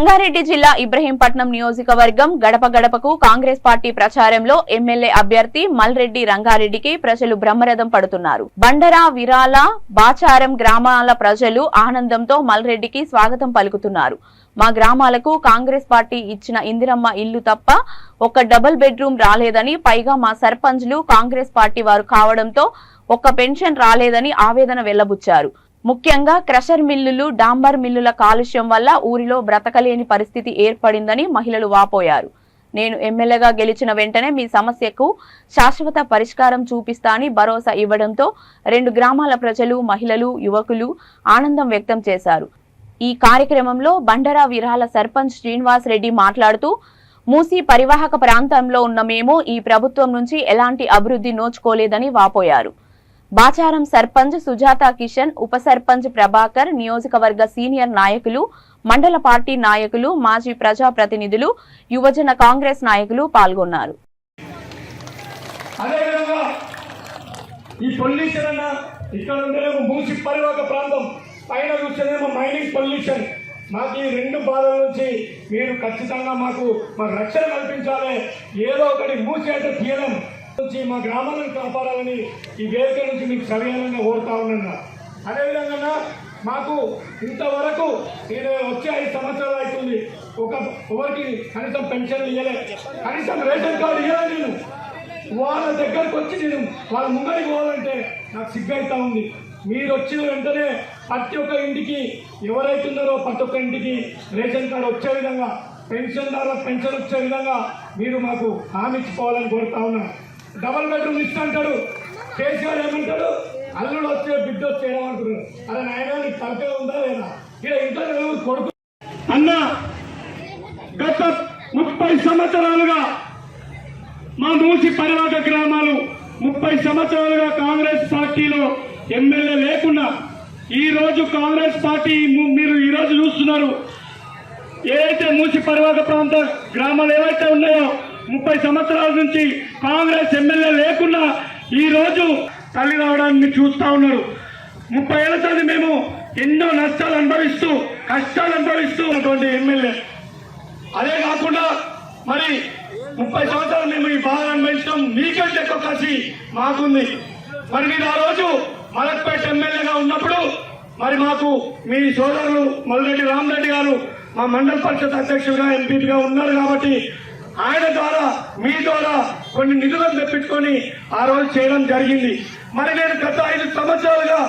రంగారెడ్డి జిల్లా ఇబ్రహీంపట్నం నియోజకవర్గం గడప గడపకు కాంగ్రెస్ పార్టీ ప్రచారంలో ఎమ్మెల్యే అభ్యర్థి మల్రెడ్డి రంగారెడ్డికి ప్రజలు బ్రహ్మరథం పడుతున్నారు. బండరా విరాల బాచారం గ్రామాల ప్రజలు ఆనందంతో మల్రెడ్డికి స్వాగతం పలుకుతున్నారు. మా గ్రామాలకు కాంగ్రెస్ పార్టీ ఇచ్చిన ఇందిరమ్మ ఇల్లు తప్ప ఒక్క డబుల్ బెడ్రూమ్ రాలేదని పైగా మా సర్పంచ్లు కాంగ్రెస్ పార్టీ వారు కావడంతో ఒక్క పెన్షన్ రాలేదని ఆవేదన వెల్లబుచ్చారు. ముఖ్యంగా క్రషర్ మిల్లులు డాంబర్ మిల్లుల కాలుష్యం వల్ల ఊరిలో బ్రతకలేని పరిస్థితి ఏర్పడిందని మహిళలు వాపోయారు. నేను ఎమ్మెల్యేగా గెలిచిన వెంటనే మీ సమస్యకు శాశ్వత పరిష్కారం చూపిస్తా అని భరోసా ఇవ్వడంతో రెండు గ్రామాల ప్రజలు మహిళలు యువకులు ఆనందం వ్యక్తం చేశారు. ఈ కార్యక్రమంలో బండరా విరాల సర్పంచ్ శ్రీనివాస్ రెడ్డి మాట్లాడుతూ మూసీ పరివాహక ప్రాంతంలో ఉన్న మేము ఈ ప్రభుత్వం నుంచి ఎలాంటి అభివృద్ధి నోచుకోలేదని వాపోయారు. బాచారం సర్పంచ్ సుజాత కిషన్ ఉప సర్పంచ్ ప్రభాకర్ నియోజకవర్గ సీనియర్ నాయకులు మండల పార్టీ నాయకులు మాజీ ప్రజాప్రతినిధులు యువజన కాంగ్రెస్ నాయకులు పాల్గొన్నారు. ఈ పొల్యూషన్ అన్న ఇక్కడ ఉండేమో మూసి పరివాహక ప్రాంతం. పైన చూస్తేనేమో మైనింగ్ పొల్యూషన్. మాకు ఈ రెండు బాధల నుంచి మీరు ఖచ్చితంగా మాకు మాకు రక్షణ కల్పించాలి. ఏదో ఒకటి మూసి అంటే తీయడం నుంచి మా గ్రామాలను కాపాడాలని ఈ వేదిక నుంచి మీకు సవినయంగా కోరుతా ఉన్నా అదేవిధంగా మాకు ఇంతవరకు నేను వచ్చే ఐదు సంవత్సరాలు అవుతుంది. ఒక ఎవరికి కనీసం పెన్షన్ ఇవ్వలే కనీసం రేషన్ కార్డు ఇవ్వలే నేను. వాళ్ళ దగ్గరకు వచ్చి నేను వాళ్ళ ముంగడికి పోవాలంటే నాకు సిగ్గైతా ఉంది. మీరు వచ్చిన వెంటనే ప్రతి ఒక్క ఇంటికి ఎవరైతున్నారో ప్రతి ఒక్క ఇంటికి రేషన్ కార్డు వచ్చే విధంగా పెన్షన్ ద్వారా పెన్షన్ వచ్చే విధంగా మీరు మాకు హామీ ఇచ్చిపోవాలని కోరుతా ఉన్నాను. డబల్ బెడ్రూమ్ ఇస్తా అంటాడు. కేసీఆర్ ఏమంటాడు? అల్లుడు వచ్చే బిడ్డ వచ్చేయడం అంటున్నాడు. అరే నాయన నీకు తలకే ఉందా లేదా? ఇక్కడ ఇంట్లో కొడుకు అన్న గత ముప్పై సంవత్సరాలుగా మా మూసి పరివాహక గ్రామాలు ముప్పై సంవత్సరాలుగా కాంగ్రెస్ పార్టీలో ఎమ్మెల్యే లేకుండా ఈ రోజు కాంగ్రెస్ పార్టీ మీరు ఈ రోజు చూస్తున్నారు. ఏదైతే మూసి పరివాహక ప్రాంత గ్రామాలు ఏవైతే ఉన్నాయో ముప్పై సంవత్సరాల నుంచి కాంగ్రెస్ ఎమ్మెల్యే లేకుండా ఈ రోజు తల్లి రావడాన్ని చూస్తా ఉన్నారు. ముప్పై ఏళ్ళ తల్లి మేము ఎన్నో నష్టాలు అనుభవిస్తూ కష్టాలు అనుభవిస్తూ ఉన్నటువంటి ఎమ్మెల్యే. అదే కాకుండా మరి ముప్పై సంవత్సరాలు మేము ఈ బాధ అనుభవించడం మీకంటే ఎక్కువ కసి మాకుంది. మరి మీరు ఆ రోజు మలక్పేట ఎమ్మెల్యేగా ఉన్నప్పుడు మరి మాకు మీ సోదరులు మల్రెడ్డి రామరెడ్డి గారు మా మండల పరిషత్ అధ్యక్షుడిగా ఎంపీగా ఉన్నారు కాబట్టి ఆయన ద్వారా మీ ద్వారా కొన్ని నిధులను తెప్పించుకొని ఆ రోజు చేయడం జరిగింది. మరి నేను గత ఐదు సంవత్సరాలుగా